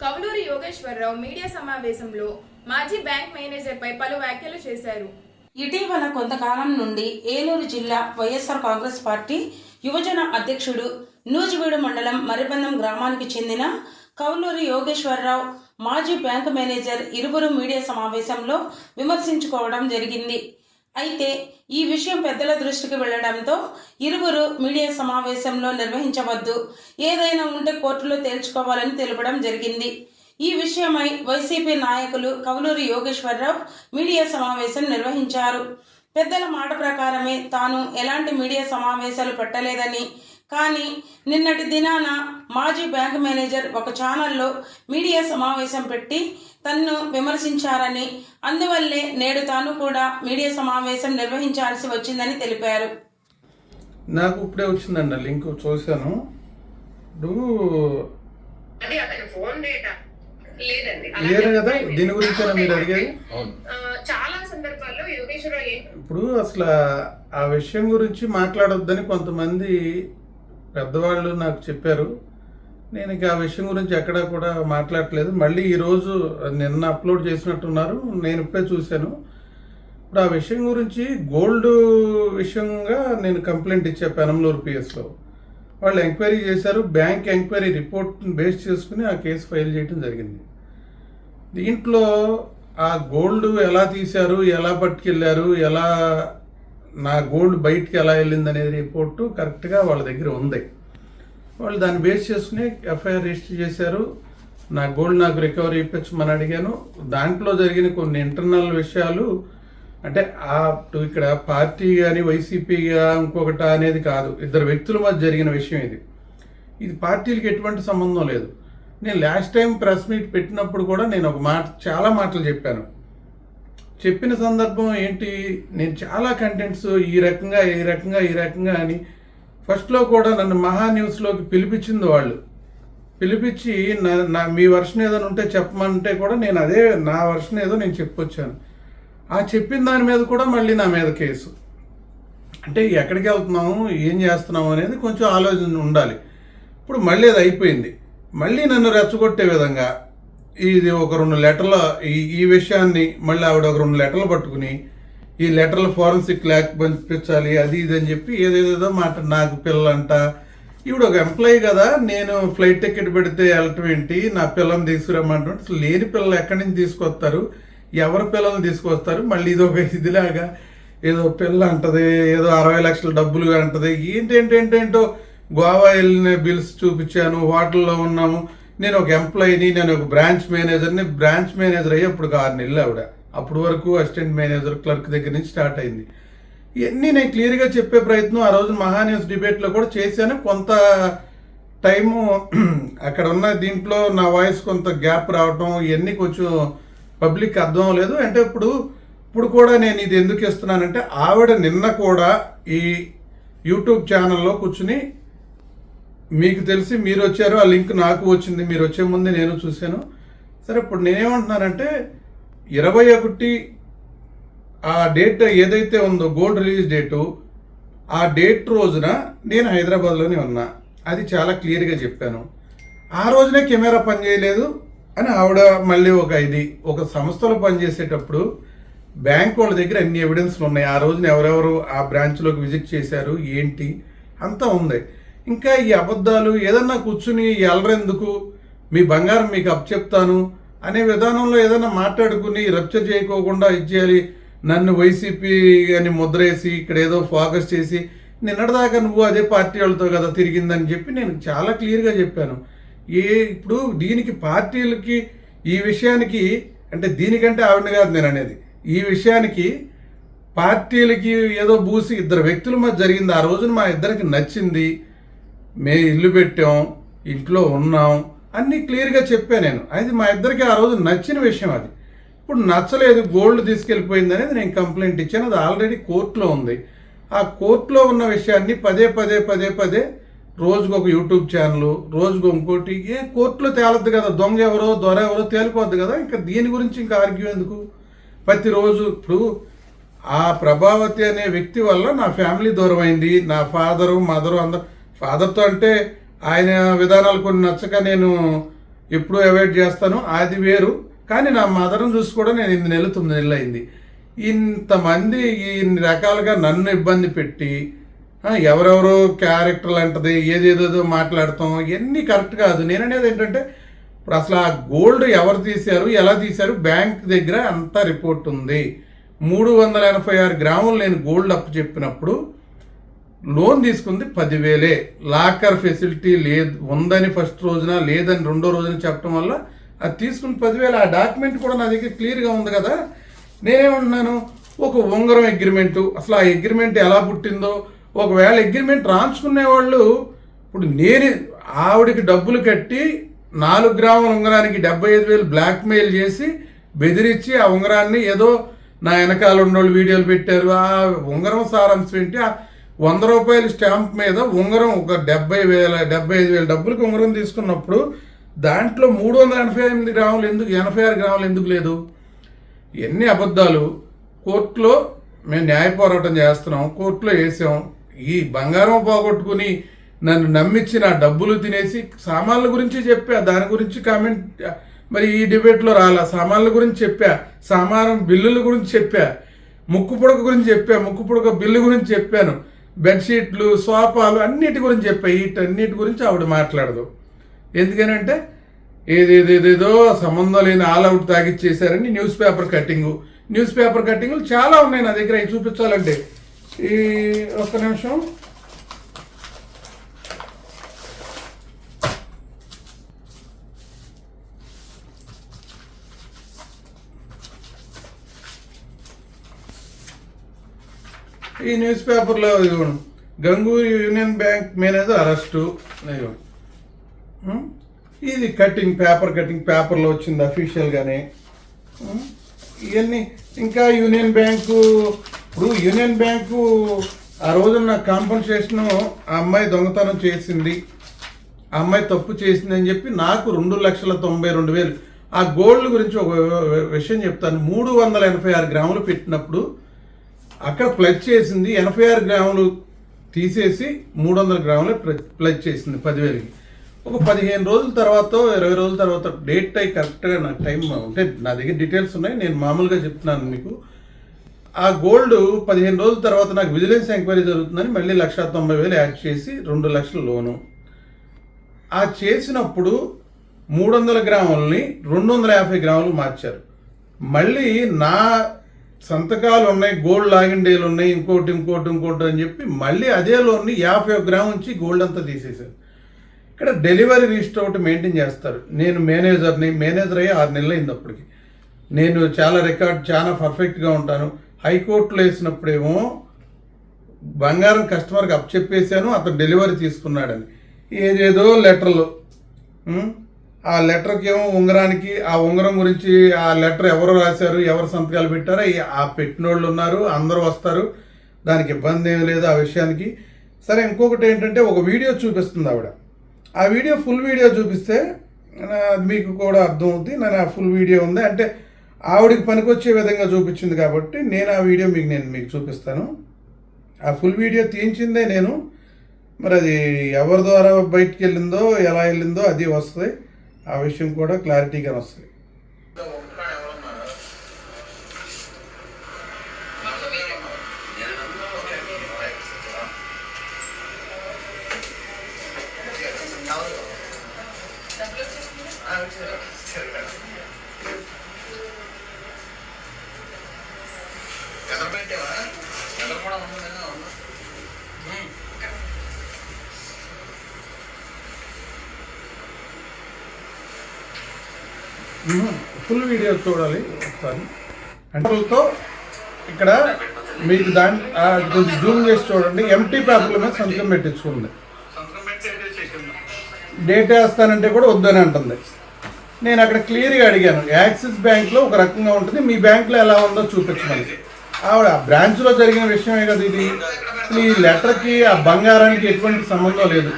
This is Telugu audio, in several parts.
కవలూరి యోగేశ్వరరావు మీడియా సమావేశంలో మాజీ బ్యాంక్ మేనేజర్పై పలు వ్యాఖ్యలు చేశారు. ఇటీవల కొంతకాలం నుండి ఏలూరు జిల్లా వైఎస్ఆర్ కాంగ్రెస్ పార్టీ యువజన అధ్యక్షుడు నూజివీడు మండలం మరిబందం గ్రామానికి చెందిన కౌలూరి యోగేశ్వరరావు మాజీ బ్యాంకు మేనేజర్ ఇరువురు మీడియా సమావేశంలో విమర్శించుకోవడం జరిగింది. అయితే ఈ విషయం పెద్దల దృష్టికి వెళ్ళడంతో ఇరువురు మీడియా సమావేశంలో నిర్వహించవద్దు. ఏదైనా ఉంటే కోర్టులో తేల్చుకోవాలని తెలపడం జరిగింది. ఈ విషయమై వైసీపీ నాయకులు కవులూరు యోగేశ్వరరావు మీడియా సమావేశం నిర్వహించారు. పెద్దల మాట ప్రకారమే తాను ఎలాంటి మీడియా సమావేశాలు పెట్టలేదని కానీ నిన్నటి దినాన మాజీ బ్యాంక్ మేనేజర్ ఒక ఛానల్లో మీడియా సమావేశం పెట్టి తన్ను విమర్శించారని అందువల్లే నేడు తాను కూడా మీడియా సమావేశం నిర్వహించాల్సి వచ్చిందని తెలిపారు. నాకు ఇప్పుడే వచ్చిందండి లింక్ చూశాను. ఇప్పుడు అది అతని ఫోన్ డేటా లేదండి. క్లియర్ కదా దీని గురించేనా మీరు అడిగేది? చాలా సందర్భాల్లో ఇప్పుడు అసలు ఆ విషయం గురించి మాట్లాడొద్దని కొంతమంది పెద్దవాళ్ళు నాకు చెప్పారు నేను ఇక ఆ విషయం గురించి ఎక్కడా కూడా మాట్లాడట్లేదు. మళ్ళీ ఈరోజు నిన్న అప్లోడ్ చేసినట్టున్నారు నేను ఇప్పుడే చూశాను. ఇప్పుడు ఆ విషయం గురించి గోల్డ్ విషయంగా నేను కంప్లైంట్ ఇచ్చా పెనంలూరు పిఎస్లో. వాళ్ళు ఎంక్వైరీ చేశారు బ్యాంక్ ఎంక్వైరీ రిపోర్ట్ని బేస్ చేసుకుని ఆ కేసు ఫైల్ చేయడం జరిగింది. దీంట్లో ఆ గోల్డ్ ఎలా తీశారు ఎలా పట్టుకెళ్ళారు ఎలా నా గోల్డ్ బయటికి ఎలా వెళ్ళింది అనేది రిపోర్టు కరెక్ట్గా వాళ్ళ దగ్గర ఉంది. వాళ్ళు దాన్ని బేస్ చేసుకుని ఎఫ్ఐఆర్ రిజిస్టర్ చేశారు. నా గోల్డ్ నాకు రికవరీ ఇప్పించమని అడిగాను. దాంట్లో జరిగిన కొన్ని ఇంటర్నల్ విషయాలు అంటే ఆ ఇక్కడ పార్టీ కానీ వైసీపీగా ఇంకొకట అనేది కాదు. ఇద్దరు వ్యక్తుల మధ్య జరిగిన విషయం ఇది. ఇది పార్టీలకు ఎటువంటి సంబంధం లేదు. నేను లాస్ట్ టైం ప్రెస్ మీట్ పెట్టినప్పుడు కూడా నేను ఒక మాట చాలా మాటలు చెప్పాను. చెప్పిన సందర్భం ఏంటి? నేను చాలా కంటెంట్స్ ఈ రకంగా ఈ రకంగా ఈ రకంగా అని ఫస్ట్లో కూడా నన్ను మహా న్యూస్లోకి పిలిపించింది వాళ్ళు. పిలిపించి నా నా మీ వర్షన్ ఏదైనా ఉంటే చెప్పమంటే కూడా నేను అదే నా వర్షన్ ఏదో నేను చెప్పొచ్చాను. ఆ చెప్పిన దాని మీద కూడా మళ్ళీ నా మీద కేసు. అంటే ఎక్కడికి వెళ్తున్నాము ఏం చేస్తున్నాము అనేది కొంచెం ఆలోచన ఉండాలి. ఇప్పుడు మళ్ళీ అది అయిపోయింది. మళ్ళీ నన్ను రెచ్చగొట్టే విధంగా ఇది ఒక రెండు లెటర్ల ఈ ఈ విషయాన్ని మళ్ళీ ఆవిడ ఒక రెండు లెటర్లు పట్టుకుని ఈ లెటర్లు ఫారెన్సిక్ ల్యాక్ పంపించాలి అది ఇది అని చెప్పి ఏదేదేదో మాట నాకు పిల్లంట ఈవిడ ఒక ఎంప్లాయీ కదా నేను ఫ్లైట్ టికెట్ పెడితే వెళ్ళటం ఏంటి నా పిల్లల్ని తీసుకురమ్మంటే అసలు లేని పిల్లలు ఎక్కడి నుంచి తీసుకొస్తారు? ఎవరి పిల్లల్ని తీసుకొస్తారు? మళ్ళీ ఇది ఒక ఇదిలాగా ఏదో పిల్ల అంటది ఏదో అరవై లక్షల డబ్బులు అంటది ఏంటేంటేంటేంటో గోవా వెళ్ళిన బిల్స్ చూపించాను హోటల్లో ఉన్నాము నేను ఒక ఎంప్లాయీని నేను ఒక బ్రాంచ్ మేనేజర్ని బ్రాంచ్ మేనేజర్ అయ్యి అప్పుడు ఆరు నెలలు ఆవిడ. అప్పుడు వరకు అసిస్టెంట్ మేనేజర్ క్లర్క్ దగ్గర నుంచి స్టార్ట్ అయింది. ఇవన్నీ నేను క్లియర్గా చెప్పే ప్రయత్నం ఆ రోజు మహాన్యూస్ డిబేట్లో కూడా చేశాను. కొంత టైము అక్కడ ఉన్న దీంట్లో నా వాయిస్ కొంత గ్యాప్ రావటం ఇవన్నీ కొంచెం పబ్లిక్ అర్థం అవ్వలేదు. అంటే ఇప్పుడు ఇప్పుడు కూడా నేను ఇది ఎందుకు ఇస్తున్నానంటే ఆవిడ నిన్న కూడా ఈ యూట్యూబ్ ఛానల్లో కూర్చుని మీకు తెలిసి మీరు వచ్చారు ఆ లింక్ నాకు వచ్చింది మీరు వచ్చే ముందే నేను చూశాను. సరే ఇప్పుడు నేనేమంటున్నానంటే ఇరవై ఒకటి ఆ డేట్ ఏదైతే ఉందో గోల్డ్ రిలీజ్ డేటు ఆ డేట్ రోజున నేను హైదరాబాద్లోనే ఉన్నా. అది చాలా క్లియర్గా చెప్పాను. ఆ రోజునే కెమెరా పనిచేయలేదు అని ఆవిడ మళ్ళీ ఒక ఇది ఒక సంస్థలో పనిచేసేటప్పుడు బ్యాంక్ వాళ్ళ దగ్గర అన్ని ఎవిడెన్స్లు ఉన్నాయి. ఆ రోజున ఎవరెవరు ఆ బ్రాంచ్లోకి విజిట్ చేశారు ఏంటి అంతా ఉంది. ఇంకా ఈ అబద్ధాలు ఏదన్నా కూర్చుని ఎలరెందుకు? మీ బంగారం మీకు అప్పచెప్తాను అనే విధానంలో ఏదైనా మాట్లాడుకుని రప్చర్ చేయకోకుండా ఇచ్చేయాలి. నన్ను వైసీపీ అని ముద్రేసి ఇక్కడ ఏదో ఫోకస్ చేసి నిన్నటిదాకా నువ్వు అదే పార్టీ వాళ్ళతో కదా తిరిగిందని చెప్పి నేను చాలా క్లియర్గా చెప్పాను. ఏ ఇప్పుడు దీనికి పార్టీలకి ఈ విషయానికి అంటే దీనికంటే ఆవిడ కాదు నేను అనేది ఈ విషయానికి పార్టీలకి ఏదో బూసి ఇద్దరు వ్యక్తుల మధ్య జరిగింది. ఆ రోజున మా ఇద్దరికి నచ్చింది. మే ఇల్లు పెట్టాం ఇంట్లో ఉన్నాం అన్నీ క్లియర్గా చెప్పాను నేను. అది మా ఇద్దరికి ఆ రోజు నచ్చిన విషయం అది. ఇప్పుడు నచ్చలేదు గోల్డ్ తీసుకెళ్ళిపోయింది అనేది నేను కంప్లైంట్ ఇచ్చాను. అది ఆల్రెడీ కోర్టులో ఉంది. ఆ కోర్టులో ఉన్న విషయాన్ని పదే పదే పదే పదే రోజుకు ఒక యూట్యూబ్ ఛానల్ రోజుకు ఇంకోటి ఏ కోర్టులో తేలద్దు కదా. దొంగ ఎవరో దొర ఎవరో తేలిపోద్ది కదా. ఇంకా దీని గురించి ఇంకా ఆర్గ్యూ ఎందుకు? ప్రతిరోజు ఇప్పుడు ఆ ప్రభావతి అనే వ్యక్తి వల్ల నా ఫ్యామిలీ దూరం అయింది నా ఫాదరు మదరు అందరు ఫాదర్తో అంటే ఆయన విధానాలు కొన్ని నచ్చక నేను ఎప్పుడు అవాయిడ్ చేస్తాను. అది వేరు. కానీ నా మదర్ని చూసి కూడా నేను ఎనిమిది నెలలు తొమ్మిది నెలలు అయింది. ఇంతమంది ఇన్ని రకాలుగా నన్ను ఇబ్బంది పెట్టి ఎవరెవరు ఎవరెవరో క్యారెక్టర్లు అంటది ఏదేదేదో మాట్లాడతాం ఇవన్నీ కరెక్ట్ కాదు. నేననేది ఏంటంటే ఇప్పుడు అసలు ఆ గోల్డ్ ఎవరు తీశారు ఎలా తీశారు బ్యాంక్ దగ్గర అంతా రిపోర్ట్ ఉంది. మూడు వందల ఎనభై ఆరు గ్రాములు నేను గోల్డ్ అప్పు చెప్పినప్పుడు లోన్ తీసుకుంది పదివేలే. లాకర్ ఫెసిలిటీ లేదు. ఉందని ఫస్ట్ రోజున లేదని రెండో రోజున చెప్పడం వల్ల అది తీసుకుని పదివేలు. ఆ డాక్యుమెంట్ కూడా నా దగ్గర క్లియర్గా ఉంది కదా. నేనేమంటున్నాను? ఒక ఉంగరం అగ్రిమెంటు. అసలు ఆ అగ్రిమెంట్ ఎలా పుట్టిందో. ఒకవేళ అగ్రిమెంట్ రాంచుకునే వాళ్ళు ఇప్పుడు నేను ఆవిడకి డబ్బులు కట్టి నాలుగు గ్రాముల ఉంగరానికి డెబ్బై ఐదు వేలు బ్లాక్మెయిల్ చేసి బెదిరించి ఆ ఉంగరాన్ని ఏదో నా వెనకాల ఉన్నోళ్ళు వీడియోలు పెట్టారు. ఆ ఉంగరం సారాంశం ఏంటి? ఆ వంద రూపాయల స్టాంప్ మీద ఉంగరం ఒక డెబ్బై వేల డెబ్బై ఐదు వేల డబ్బులకి ఉంగరం తీసుకున్నప్పుడు దాంట్లో మూడు వందల ఎనభై ఎనిమిది గ్రాములు ఎందుకు ఎనభై ఆరు గ్రాములు ఎందుకు లేదు? ఎన్ని అబద్ధాలు? కోర్టులో మేము న్యాయ పోరాటం చేస్తున్నాం కోర్టులో వేసాం. ఈ బంగారం పోగొట్టుకుని నన్ను నమ్మించి నా డబ్బులు తినేసి సామాన్ల గురించి చెప్పా దాని గురించి కామెంట్ మరి ఈ డిబేట్లో రాలా సామాన్ల గురించి చెప్పా సామానం బిల్లుల గురించి చెప్పా ముక్కు పుడక గురించి చెప్పా ముక్కు పుడక బిల్లు గురించి చెప్పాను. బెడ్షీట్లు సోఫాలు అన్నిటి గురించి చెప్పాయి వీటన్నిటి గురించి ఆవిడ మాట్లాడదు. ఎందుకనంటే ఏదేదేదేదో సంబంధం లేని all out తాగిచ్చేసారని news paper cutting. News paper కట్టింగులు చాలా ఉన్నాయి నా దగ్గర అవి చూపించాలంటే. ఈ ఒక్క నిమిషం. ఈ న్యూస్ పేపర్లో ఇదిగోండి. Ganguri union bank manager arrest. ఇదిగోండి. ఇది కటింగ్ పేపర్ కటింగ్ పేపర్లో వచ్చింది అఫీషియల్గానే. ఇవన్నీ ఇంకా యూనియన్ బ్యాంకు ఇప్పుడు యూనియన్ బ్యాంకు ఆ రోజున కాంపన్సేషన్ ఆ అమ్మాయి దొంగతనం చేసింది. ఆ అమ్మాయి తప్పు చేసిందని చెప్పి నాకు రెండు లక్షల తొంభై రెండు వేలు. ఆ గోల్డ్ గురించి ఒక విషయం చెప్తాను. మూడు వందల ఎనభై ఆరు గ్రాములు పెట్టినప్పుడు అక్కడ ప్లగ్ చేసింది ఎనభై ఆరు గ్రాములు తీసేసి మూడు వందల గ్రాములు ప్లగ్ చేసింది పదివేలకి. ఒక పదిహేను రోజుల తర్వాత ఇరవై రోజుల తర్వాత డేట్ అయి కరెక్ట్గా నాకు టైం అంటే నా దగ్గర డీటెయిల్స్ ఉన్నాయి నేను మామూలుగా చెప్తున్నాను మీకు. ఆ గోల్డ్ పదిహేను రోజుల తర్వాత నాకు విజిలెన్స్ ఎంక్వైరీ జరుగుతుందని మళ్ళీ లక్ష తొంభై వేలు యాడ్ చేసి రెండు లక్షల లోను. ఆ చేసినప్పుడు మూడు వందల గ్రాములని రెండు వందల యాభై గ్రాములు మార్చారు. మళ్ళీ నా సంతకాలు ఉన్నాయి గోల్డ్ లాగిండేలు ఉన్నాయి ఇంకోటి ఇంకోటి ఇంకోటి అని చెప్పి మళ్ళీ అదే లోన్ని యాభై ఒక గ్రామ్ నుంచి గోల్డ్ అంతా తీసేశారు. ఇక్కడ డెలివరీ రిజిస్టర్ ఒకటి మెయింటైన్ చేస్తారు. నేను మేనేజర్ని మేనేజర్ అయ్యి ఆరు నెలలు అయింది అప్పటికి. నేను చాలా రికార్డ్ చాలా పర్ఫెక్ట్గా ఉంటాను. హైకోర్టులో వేసినప్పుడేమో బంగారం కస్టమర్కి అప్ చెప్పేశాను అతను డెలివరీ తీసుకున్నాడని. ఏదేదో లెటర్లు ఆ లెటర్కి ఏమో ఉంగరానికి ఆ ఉంగరం గురించి ఆ లెటర్ ఎవరు రాశారు ఎవరు సంతకాలు పెట్టారో ఆ పెట్టినోళ్ళు ఉన్నారు అందరూ వస్తారు. దానికి ఇబ్బంది ఏమి లేదు ఆ విషయానికి. సరే ఇంకొకటి ఏంటంటే ఒక వీడియో చూపిస్తుంది ఆవిడ. ఆ వీడియో ఫుల్ వీడియో చూపిస్తే మీకు కూడా అర్థం అవుతుంది నేను ఆ ఫుల్ వీడియో ఉంది. అంటే ఆవిడకి పనికొచ్చే విధంగా చూపించింది కాబట్టి నేను ఆ వీడియో మీకు నేను మీకు చూపిస్తాను. ఆ ఫుల్ వీడియో తీయించిందే నేను. మరి అది ఎవరి ద్వారా బయటికి వెళ్ళిందో ఎలా వెళ్ళిందో అది వస్తుంది. ఆ విషయం కూడా క్లారిటీగా వస్తుంది. ఎదరు పెట్టావా ఎదరు కూడా ఉంది కదా ఉంది. ఫుల్ వీడియో చూడాలి ఒకసారి. అంటే ఇక్కడ మీకు దాని ఆ, కొంచెం జూమ్ చేసి చూడండి. ఎంటీ పేపర్ల మీద సంతకం పెట్టించుకుంది డేట్ వేస్తానంటే కూడా వద్దని అంటుంది. నేను అక్కడ క్లియర్గా అడిగాను. యాక్సిస్ బ్యాంక్లో ఒక రకంగా ఉంటుంది. మీ బ్యాంక్లో ఎలా ఉందో చూపించమని. ఆవిడ ఆ బ్రాంచ్లో జరిగిన విషయమే కదా ఇది. అసలు ఈ లెటర్కి ఆ బంగారానికి ఎటువంటి సంబంధం లేదు.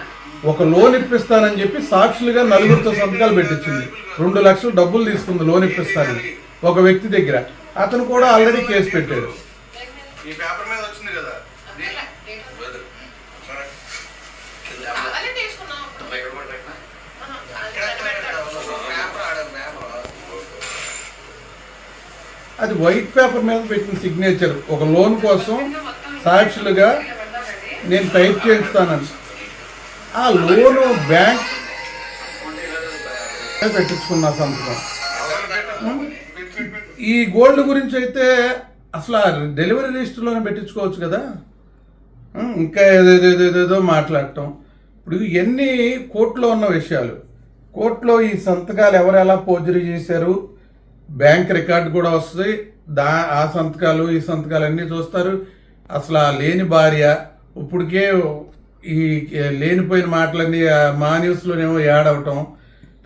ఒక లోన్ ఇప్పిస్తానని చెప్పి సాక్షులుగా నలుగురితో సంతకాలు పెట్టించింది. రెండు లక్షలు డబ్బులు తీసుకుంది లోన్ ఇప్పిస్తానని ఒక వ్యక్తి దగ్గర. అతను కూడా ఆల్రెడీ కేసు పెట్టాడు. అది వైట్ పేపర్ మీద పెట్టిన సిగ్నేచర్ ఒక లోన్ కోసం సాక్షులుగా నేను టైప్ చేస్తానని ఆ లోను బ్యాంక్ పెట్టించుకున్నా సంతకం. ఈ గోల్డ్ గురించి అయితే అసలు డెలివరీ లిస్టులోనే పెట్టించుకోవచ్చు కదా? ఇంకా ఏదేదేదేదో మాట్లాడటం. ఇప్పుడు ఇవన్నీ కోర్టులో ఉన్న విషయాలు. కోర్టులో ఈ సంతకాలు ఎవరు ఎలా పోర్జరీ చేశారు? బ్యాంక్ రికార్డు కూడా వస్తుంది. దా ఆ సంతకాలు ఈ సంతకాలు అన్నీ చూస్తారు. అసలు లేని భార్య ఇప్పటికే ఈ లేనిపోయిన మాటలన్నీ మా న్యూస్లోనేమో యాడ్ అవటం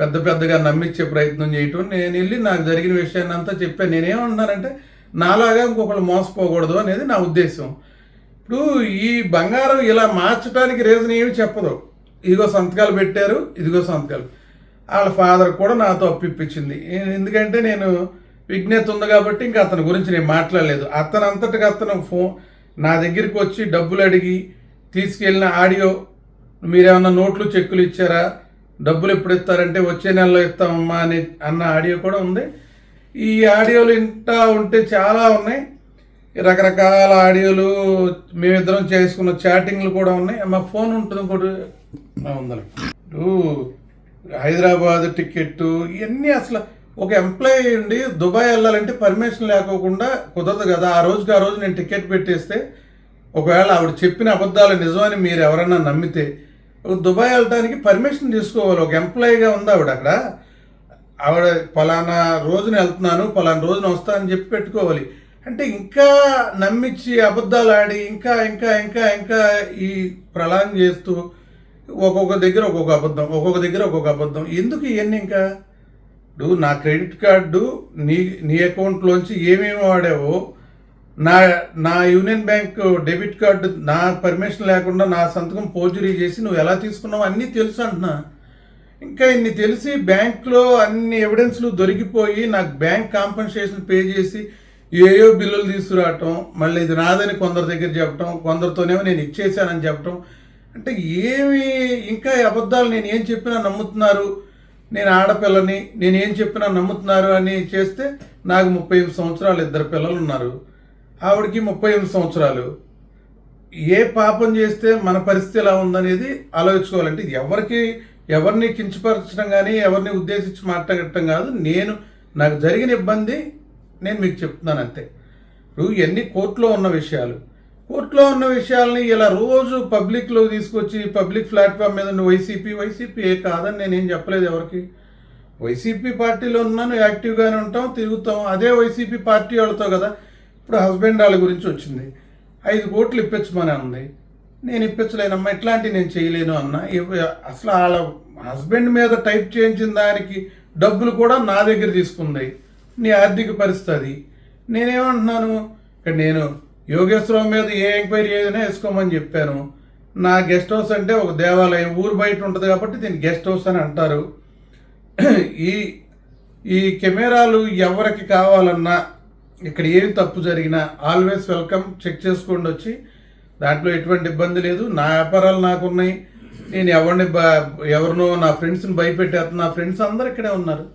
పెద్ద పెద్దగా నమ్మించే ప్రయత్నం చేయటం నేను వెళ్ళి నాకు జరిగిన విషయాన్ని అంతా చెప్పాను నేనేమన్నానంటే నాలాగా ఇంకొకళ్ళు మోసపోకూడదు అనేది నా ఉద్దేశం. ఇప్పుడు ఈ బంగారం ఇలా మార్చడానికి రీజన్ ఏమి చెప్పదు. ఇదిగో సంతకాలు పెట్టారు ఇదిగో సంతకాలు. వాళ్ళ ఫాదర్ కూడా నాతో అప్పిప్పించింది ఎందుకంటే నేను విజ్ఞత ఉంది కాబట్టి ఇంకా అతని గురించి నేను మాట్లాడలేదు. అతను అంతటికి అతను ఫోన్ నా దగ్గరికి వచ్చి డబ్బులు అడిగి తీసుకెళ్ళిన ఆడియో మీరేమన్నా నోట్లు చెక్కులు ఇచ్చారా? డబ్బులు ఎప్పుడు ఇస్తారంటే వచ్చే నెలలో ఇస్తామమ్మా అని అన్న ఆడియో కూడా ఉంది. ఈ ఆడియోలు ఇంటా ఉంటే చాలా ఉన్నాయి. రకరకాల ఆడియోలు మేమిద్దరం చేసుకున్న చాటింగ్లు కూడా ఉన్నాయి. మా ఫోన్ ఉంటుంది కూడా. ఉందండి ఇప్పుడు హైదరాబాద్ టికెట్ ఇవన్నీ అసలు ఒక ఎంప్లాయీ ఉండి దుబాయ్ వెళ్ళాలంటే పర్మిషన్ లేకోకుండా కుదరదు కదా. ఆ రోజుకి ఆ రోజు నేను టికెట్ పెట్టేస్తే ఒకవేళ ఆవిడ చెప్పిన అబద్ధాలు నిజమని మీరు ఎవరన్నా నమ్మితే దుబాయ్ వెళ్ళడానికి పర్మిషన్ తీసుకోవాలి. ఒక ఎంప్లాయీగా ఉంది ఆవిడ అక్కడ. ఆవిడ పలానా రోజున వెళ్తున్నాను పలానా రోజున వస్తానని చెప్పి పెట్టుకోవాలి. అంటే ఇంకా నమ్మించి అబద్ధాలు ఆడి ఇంకా ఇంకా ఇంకా ఇంకా ఈ ప్రళాన్ చేస్తూ ఒక్కొక్క దగ్గర ఒక్కొక్క అబద్ధం ఒక్కొక్క దగ్గర ఒక్కొక్క అబద్ధం. ఎందుకు ఇవన్నీ ఇంకా? ఇప్పుడు నా క్రెడిట్ కార్డు నీ నీ అకౌంట్లోంచి ఏమేమి వాడావో నా నా యూనియన్ బ్యాంక్ డెబిట్ కార్డు నా పర్మిషన్ లేకుండా నా సంతకం పోర్జరీ చేసి నువ్వు ఎలా తీసుకున్నావు అన్నీ తెలుసు అంటున్నా. ఇంకా ఇన్ని తెలిసి బ్యాంక్లో అన్ని ఎవిడెన్స్లు దొరికిపోయి నాకు బ్యాంక్ కాంపన్సేషన్ పే చేసి ఏయో బిల్లులు తీసుకురావటం మళ్ళీ ఇది నాదని కొందరి దగ్గర చెప్పటం కొందరితోనేమో నేను ఇచ్చేసానని చెప్పటం. అంటే ఏమి ఇంకా అబద్ధాలు నేను ఏం చెప్పినా నమ్ముతున్నారు? నేను ఆడపిల్లని నేను ఏం చెప్పినా నమ్ముతున్నారు అని చేస్తే నాకు ముప్పై సంవత్సరాలు ఇద్దరు పిల్లలు ఉన్నారు. ఆవిడకి ముప్పై ఎనిమిది సంవత్సరాలు. ఏ పాపం చేస్తే మన పరిస్థితి ఎలా ఉందనేది ఆలోచించుకోవాలంటే ఎవరికి ఎవరిని కించపరచడం కానీ ఎవరిని ఉద్దేశించి మాట్లాడటం కాదు. నేను నాకు జరిగిన ఇబ్బంది నేను మీకు చెప్తున్నాను అంతే. ఇప్పుడు ఇవన్నీ కోర్టులో ఉన్న విషయాలు. కోర్టులో ఉన్న విషయాల్ని ఇలా రోజు పబ్లిక్లో తీసుకొచ్చి పబ్లిక్ ప్లాట్ఫామ్ మీద వైసీపీ వైసీపీ ఏ కాదని నేనేం చెప్పలేదు ఎవరికి. వైసీపీ పార్టీలో ఉన్నాను యాక్టివ్గానే ఉంటాం తిరుగుతాం. అదే వైసీపీ పార్టీ వాళ్ళతో కదా. ఇప్పుడు హస్బెండ్ వాళ్ళ గురించి వచ్చింది. ఐదు కోట్లు ఇప్పించమని అంది. నేను ఇప్పించలేనమ్మా ఇట్లాంటివి నేను చేయలేను అన్న. అసలు వాళ్ళ హస్బెండ్ మీద టైప్ చేయించిన దానికి డబ్బులు కూడా నా దగ్గర తీసుకుంది. నీ ఆర్థిక పరిస్థితి. నేనేమంటున్నాను? ఇక్కడ నేను యోగేశ్వరం మీద ఏ ఎంక్వైరీ ఏదైనా వేసుకోమని చెప్పాను. నా గెస్ట్ హౌస్ అంటే ఒక దేవాలయం ఊరు బయట ఉంటుంది కాబట్టి దీన్ని గెస్ట్ హౌస్ అని అంటారు. ఈ ఈ కెమెరాలు ఎవరికి కావాలన్నా ఇక్కడ ఏం తప్పు జరిగినా ఆల్వేస్ వెల్కమ్ చెక్ చేసుకోండి వచ్చి. దాంట్లో ఎటువంటి ఇబ్బంది లేదు. నా వ్యాపారాలు నాకున్నాయి. నేను ఎవరిని బ- ఎవరినో నా ఫ్రెండ్స్ని భయపెట్టేస్తాను నా ఫ్రెండ్స్ అందరు ఇక్కడే ఉన్నారు.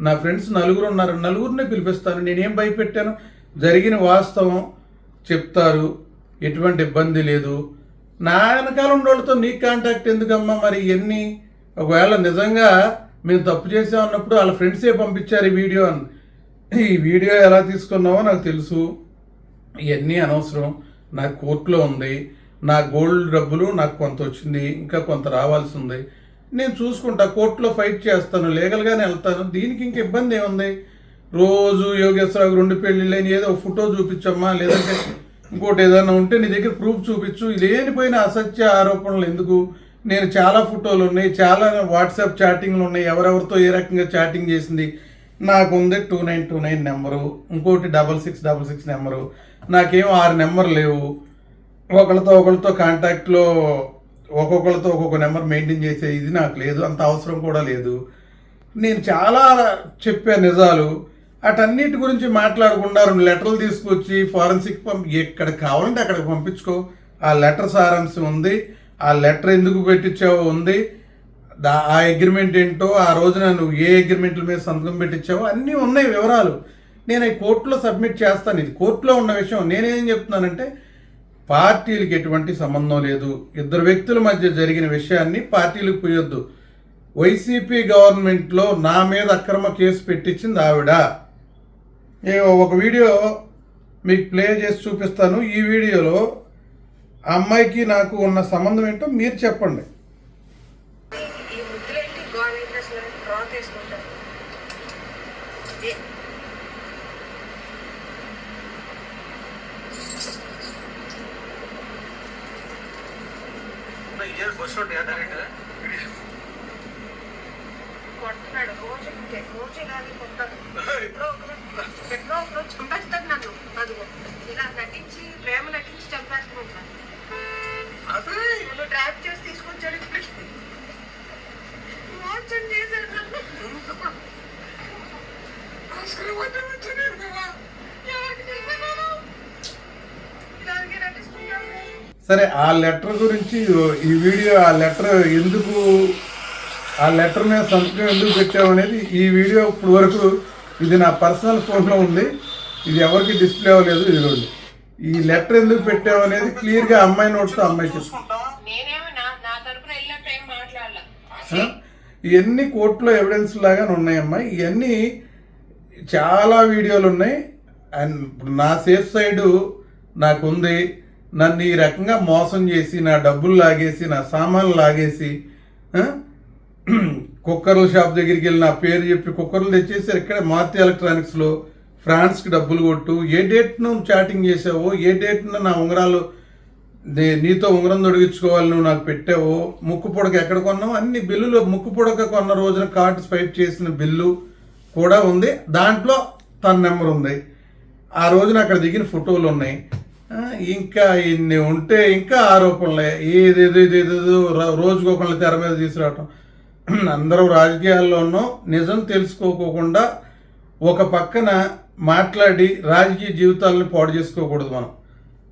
నా ఫ్రెండ్స్ నలుగురు ఉన్నారు. నలుగురిని పిలిపిస్తాను. నేనేం భయపెట్టాను? జరిగిన వాస్తవం చెప్తారు. ఎటువంటి ఇబ్బంది లేదు. నా వెనకాల ఉన్నోళ్ళతో నీ కాంటాక్ట్ ఎందుకమ్మా మరి? ఇవన్నీ ఒకవేళ నిజంగా మేము తప్పు చేసామన్నప్పుడు వాళ్ళ ఫ్రెండ్సే పంపించారు ఈ వీడియో అని? ఈ వీడియో ఎలా తీసుకున్నావో నాకు తెలుసు. ఇవన్నీ అనవసరం. నాకు కోర్టులో ఉంది. నా గోల్డ్ డబ్బులు నాకు కొంత వచ్చింది. ఇంకా కొంత రావాల్సి ఉంది. నేను చూసుకుంటా. కోర్టులో ఫైట్ చేస్తాను. లీగల్గానే వెళ్తాను. దీనికి ఇంక ఇబ్బంది ఏముంది? రోజు యోగేశ్వరరావు రెండు పెళ్ళిళ్ళని ఏదో ఫోటో చూపించమ్మా. లేదంటే ఇంకోటి ఏదైనా ఉంటే నీ దగ్గర ప్రూఫ్ చూపించు. లేనిపోయిన అసత్య ఆరోపణలు ఎందుకు? నేను చాలా ఫోటోలు ఉన్నాయి. చాలా వాట్సాప్ చాటింగ్లు ఉన్నాయి. ఎవరెవరితో ఏ రకంగా చాటింగ్ చేసింది? నాకు ఉంది two nine two nine number ఇంకోటి double six double six number. నాకేం ఆరు నెంబర్ లేవు. ఒకరితో ఒకరితో కాంటాక్ట్లో ఒక్కొక్కరితో ఒక్కొక్క నెంబర్ మెయింటైన్ చేసే ఇది నాకు లేదు అంత అవసరం కూడా లేదు. నేను చాలా చెప్పే నిజాలు. అటన్నిటి గురించి మాట్లాడకుండా రెండు లెటర్లు తీసుకొచ్చి ఫారెన్సిక్ పంపి ఎక్కడ కావాలంటే అక్కడికి పంపించుకో. ఆ లెటర్ సారాంశం ఉంది. ఆ లెటర్ ఎందుకు పెట్టించావో ఉంది. ఆ అగ్రిమెంట్ ఏంటో ఆ రోజున నువ్వు ఏ అగ్రిమెంట్ల మీద సంతకం పెట్టించావో అన్నీ ఉన్నాయి వివరాలు. నేను ఈ కోర్టులో సబ్మిట్ చేస్తాను. ఇది కోర్టులో ఉన్న విషయం. నేనేం చెప్తున్నానంటే పార్టీలకు ఎటువంటి సంబంధం లేదు. ఇద్దరు వ్యక్తుల మధ్య జరిగిన విషయాన్ని పార్టీలకు పోయొద్దు వైసీపీ గవర్నమెంట్లో నా మీద అక్రమ కేసు పెట్టించింది ఆవిడ. ఒక వీడియో మీకు ప్లే చేసి చూపిస్తాను. ఈ వీడియోలో ఆ అమ్మాయికి నాకు ఉన్న సంబంధం ఏంటో మీరు చెప్పండి ఈ ముద్దులేంటి గోడ ఏంటి అసలు డ్రా తీసుకుంటారు ఏ- డైరెక్ట్ కొడుతున్నాడు రోజు రోజు ఇలాగే కొడతాడు. ఎప్పుడో ఎప్పుడో ఒకరోజు చంపేస్తాడు నన్ను. అదిగో ఇలా నటించి ప్రేమ నటించి చంపేస్తున్నాడు నన్ను ట్రాప్ చేసి తీసుకొచ్చాడు. మోసం చేశాడు నన్ను. సరే ఆ లెటర్ గురించి ఈ వీడియో ఆ లెటర్ ఎందుకు ఆ లెటర్ మీద సంతకం ఎందుకు పెట్టావు అనేది ఈ వీడియో ఇప్పుడు వరకు ఇది నా పర్సనల్ ఫోన్లో ఉంది. ఇది ఎవరికి డిస్ప్లే అవ్వలేదు ఇదిగోండి ఈ లెటర్ ఎందుకు పెట్టావు అనేది క్లియర్గా అమ్మాయి నోట్తో అమ్మాయి చెప్తుంది నేనేమో నా నా తరపున వెళ్ళినట్టు ఏం మాట్లాడాల. ఆ? ఇవన్నీ కోర్టులో ఎవిడెన్స్ లాగానే ఉన్నాయమ్మా. ఇవన్నీ చాలా వీడియోలు ఉన్నాయి. అండ్ ఇప్పుడు నా సేఫ్ సైడు నాకుంది నన్ను ఈ రకంగా మోసం చేసి నా డబ్బులు లాగేసి నా సామాన్లు లాగేసి కుక్కర్ల షాప్ దగ్గరికి వెళ్ళి నా పేరు చెప్పి కుక్కర్లు తెచ్చేసి ఇక్కడ మారుతి ఎలక్ట్రానిక్స్లో ఫ్రాన్స్కి డబ్బులు కొట్టు. ఏ డేట్ను చాటింగ్ చేసావో ఏ డేట్ను నా ఉంగరాలు నీతో ఉంగరం తొడిగించుకోవాలి నువ్వు నాకు పెట్టావు ముక్కు పొడక ఎక్కడ కొన్నావు? అన్ని బిల్లులు ముక్కు పొడక కొన్న రోజున కార్డు స్వైప్ చేసిన బిల్లు కూడా ఉంది. దాంట్లో తన నెంబర్ ఉంది. ఆ రోజున అక్కడ దిగిన ఫోటోలు ఉన్నాయి. ఇంకా ఇన్ని ఉంటే ఇంకా ఆరోపణలే. ఏదేదో ఇదేదో ర- రోజుకొకళ్ళని తెర మీద తీసుకురావటం. అందరూ రాజకీయాల్లో ఉన్నాం నిజం తెలుసుకోకోకుండా ఒక పక్కన మాట్లాడి రాజకీయ జీవితాలను పాడు చేసుకోకూడదు మనం.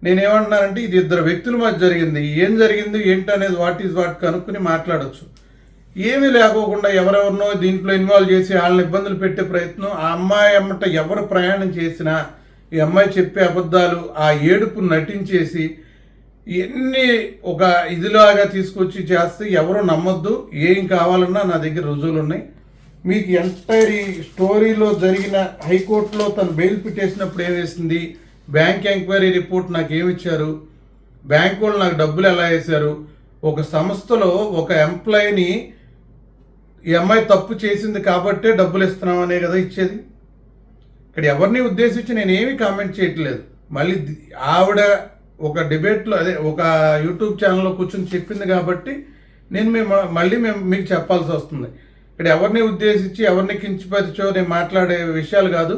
నేనేమంటున్నానంటే ఇది ఇద్దరు వ్యక్తుల మధ్య జరిగింది. ఏం జరిగింది ఏంటి అనేది వాట్ ఈజ్ వాట్ కనుక్కుని మాట్లాడచ్చు. ఏమీ లేకోకుండా ఎవరెవరినో దీంట్లో ఇన్వాల్వ్ చేసి వాళ్ళని ఇబ్బందులు పెట్టే ప్రయత్నం ఆ అమ్మాయి అమ్మట ఎవరు ప్రయాణం చేసినా ఈ అమ్మాయి చెప్పే అబద్ధాలు ఆ ఏడుపు నటించేసి ఇవన్నీ ఒక ఇదిలాగా తీసుకొచ్చి చేస్తే ఎవరు నమ్మొద్దు. ఏం కావాలన్నా నా దగ్గర రుజువులు ఉన్నాయి. మీకు ఎంటైర్ ఈ స్టోరీలో జరిగిన హైకోర్టులో తను బెయిల్ పెట్టేసినప్పుడు ఏం వేసింది? బ్యాంక్ ఎంక్వైరీ రిపోర్ట్ నాకు ఏమి ఇచ్చారు? బ్యాంక్ వాళ్ళు నాకు డబ్బులు ఎలా వేశారు? ఒక సంస్థలో ఒక ఎంప్లాయీని ఈ అమ్మాయి తప్పు చేసింది కాబట్టే డబ్బులు ఇస్తున్నాం అనే కదా ఇచ్చేది. ఇక్కడ ఎవరిని ఉద్దేశించి నేను ఏమీ కామెంట్ చేయట్లేదు. మళ్ళీ ఆవిడ ఒక డిబేట్లో అదే ఒక యూట్యూబ్ ఛానల్లో కూర్చొని చెప్పింది కాబట్టి నేను మేము మళ్ళీ మేము మీకు చెప్పాల్సి వస్తుంది. ఇక్కడ ఎవరిని ఉద్దేశించి ఎవరిని కించపరిచో నేను మాట్లాడే విషయాలు కాదు.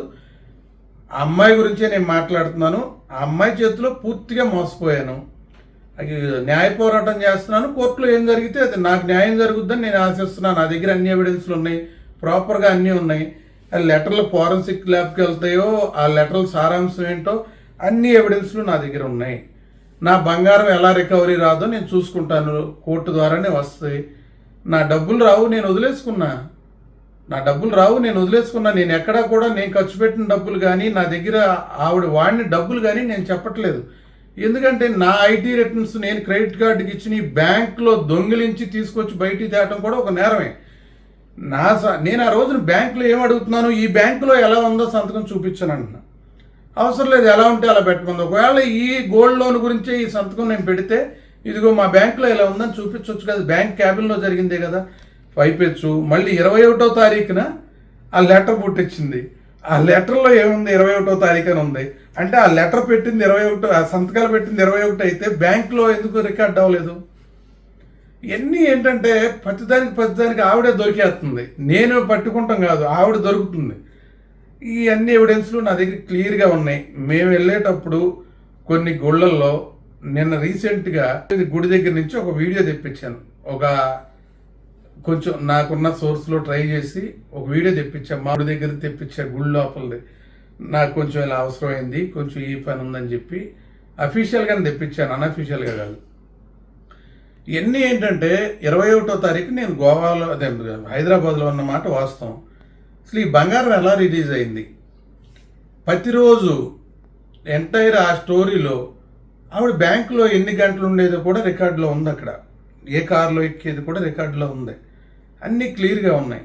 ఆ అమ్మాయి గురించే నేను మాట్లాడుతున్నాను. ఆ అమ్మాయి చేతిలో పూర్తిగా మోసపోయాను. అది న్యాయ పోరాటం చేస్తున్నాను. కోర్టులో ఏం జరిగితే అది నాకు న్యాయం జరుగుద్దని నేను ఆశిస్తున్నాను. నా దగ్గర అన్ని ఎవిడెన్స్లు ఉన్నాయి. ప్రాపర్గా అన్నీ ఉన్నాయి. లెటర్లు ఫారెన్సిక్ ల్యాబ్కి వెళ్తాయో ఆ లెటర్ల సారాంశం ఏంటో అన్ని ఎవిడెన్స్లు నా దగ్గర ఉన్నాయి. నా బంగారం ఎలా రికవరీ రాదో నేను చూసుకుంటాను. కోర్టు ద్వారానే వస్తాయి. నా డబ్బులు రావు నేను వదిలేసుకున్నా. నా డబ్బులు రావు నేను వదిలేసుకున్నా. నేను ఎక్కడా కూడా నేను ఖర్చు పెట్టిన డబ్బులు కానీ నా దగ్గర ఆవిడ వాడిన డబ్బులు కానీ నేను చెప్పట్లేదు. ఎందుకంటే నా ఐటీ రిటర్న్స్ నేను క్రెడిట్ కార్డుకి ఇచ్చిన ఈ బ్యాంక్లో దొంగిలించి తీసుకొచ్చి బయటికి తేవటం కూడా ఒక నేరమే. నా స- నేను ఆ రోజున బ్యాంకులో ఏం అడుగుతున్నాను? ఈ బ్యాంకులో ఎలా ఉందో సంతకం చూపించాను అంటున్నా. అవసరం లేదు ఎలా ఉంటే అలా పెట్టమంది ఒకవేళ ఈ గోల్డ్ లోన్ గురించి ఈ సంతకం నేను పెడితే ఇదిగో మా బ్యాంకులో ఇలా ఉందని చూపించవచ్చు కదా. బ్యాంక్ క్యాబిన్లో జరిగిందే కదా. పైపెచ్చు. మళ్ళీ ఇరవై ఒకటో తారీఖున ఆ లెటర్ పుట్టించింది. ఆ లెటర్లో ఏముంది? ఇరవై ఒకటో తారీఖు అని ఉంది. అంటే ఆ లెటర్ పెట్టింది ఇరవై ఒకటో ఆ సంతకాలు పెట్టింది ఇరవై ఒకటి అయితే బ్యాంకులో ఎందుకు రికార్డ్ అవ్వలేదు? ఇవన్నీ ఏంటంటే ప్రతిదానికి ప్రతిదానికి ఆవిడే దొరికేస్తుంది. నేను పట్టుకుంటాం కాదు ఆవిడ దొరుకుతుంది. ఈ అన్ని ఎవిడెన్స్లు నా దగ్గర క్లియర్గా ఉన్నాయి. మేము వెళ్ళేటప్పుడు కొన్ని గుళ్ళల్లో నిన్న రీసెంట్గా గుడి దగ్గర నుంచి ఒక వీడియో తెప్పించాను. ఒక కొంచెం నాకున్న సోర్స్లో ట్రై చేసి ఒక వీడియో తెప్పించాను. మా గుడి దగ్గర తెప్పించా గుడి లోపలది. నాకు కొంచెం ఇలా అవసరమైంది కొంచెం ఈ పని ఉందని చెప్పి అఫీషియల్గానే తెప్పించాను అన్అఫీషియల్గా కాదు. ఇవన్నీ ఏంటంటే ఇరవై ఒకటో తారీఖు నేను గోవాలో అదే హైదరాబాద్లో ఉన్న మాట వాస్తవం. అసలు ఈ బంగారం ఎలా రిలీజ్ అయింది? ప్రతిరోజు ఎంటైర్ ఆ స్టోరీలో ఆవిడ బ్యాంకులో ఎన్ని గంటలు ఉండేదో కూడా రికార్డులో ఉంది అక్కడ. ఏ కారులో ఎక్కేది కూడా రికార్డులో ఉంది. అన్నీ క్లియర్గా ఉన్నాయి.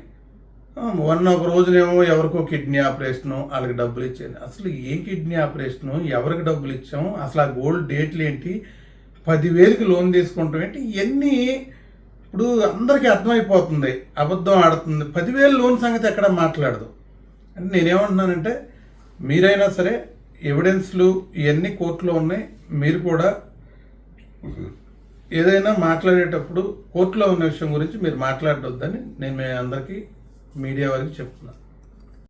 వన్ ఒక రోజునేమో ఎవరికో కిడ్నీ ఆపరేషను వాళ్ళకి డబ్బులు ఇచ్చేది. అసలు ఏ కిడ్నీ ఆపరేషను? ఎవరికి డబ్బులు ఇచ్చాము? అసలు ఆ గోల్డ్ డేట్లు ఏంటి? పదివేలకి లోన్ తీసుకుంటాం ఏంటి ఇవన్నీ ఇప్పుడు అందరికీ అర్థమైపోతుంది. అబద్ధం ఆడుతుంది. పదివేలు లోన్ సంగతి ఎక్కడ మాట్లాడదు. అంటే నేనేమంటున్నానంటే మీరైనా సరే ఎవిడెన్స్లు ఇవన్నీ కోర్టులో ఉన్నాయి. మీరు కూడా ఏదైనా మాట్లాడేటప్పుడు కోర్టులో ఉన్న విషయం గురించి మీరు మాట్లాడొద్దని నేను మీ అందరికీ మీడియా వారికి చెప్తున్నాను.